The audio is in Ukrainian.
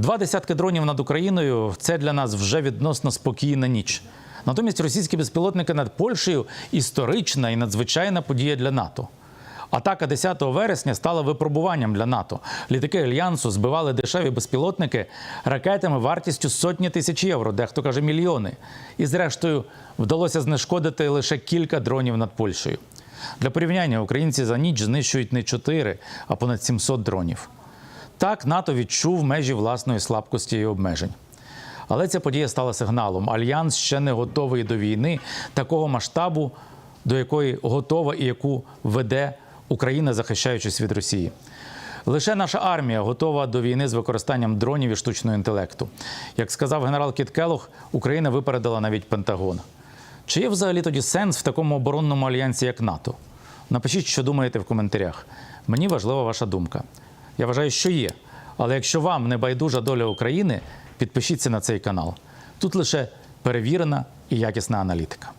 Два десятки дронів над Україною це для нас вже відносно спокійна ніч. Натомість російські безпілотники над Польщею історична і надзвичайна подія для НАТО. Атака 10 вересня стала випробуванням для НАТО. Літаки альянсу збивали дешеві безпілотники ракетами вартістю сотні тисяч євро, дехто каже мільйони. І зрештою вдалося знешкодити лише кілька дронів над Польщею. Для порівняння українці за ніч знищують не 4, а понад 700 дронів. Так НАТО відчув межі власної слабкості і обмежень. Але ця подія стала сигналом. Альянс ще не готовий до війни такого масштабу, до якої готова і яку веде Україна, захищаючись від Росії. Лише наша армія готова до війни з використанням дронів і штучного інтелекту. Як сказав генерал Кіт Келох, Україна випередила навіть Пентагон. Чи є взагалі тоді сенс в такому оборонному альянсі, як НАТО? Напишіть, що думаєте в коментарях. Мені важлива ваша думка. Я вважаю, що є. Але якщо вам не байдужа доля України, підпишіться на цей канал. Тут лише перевірена і якісна аналітика.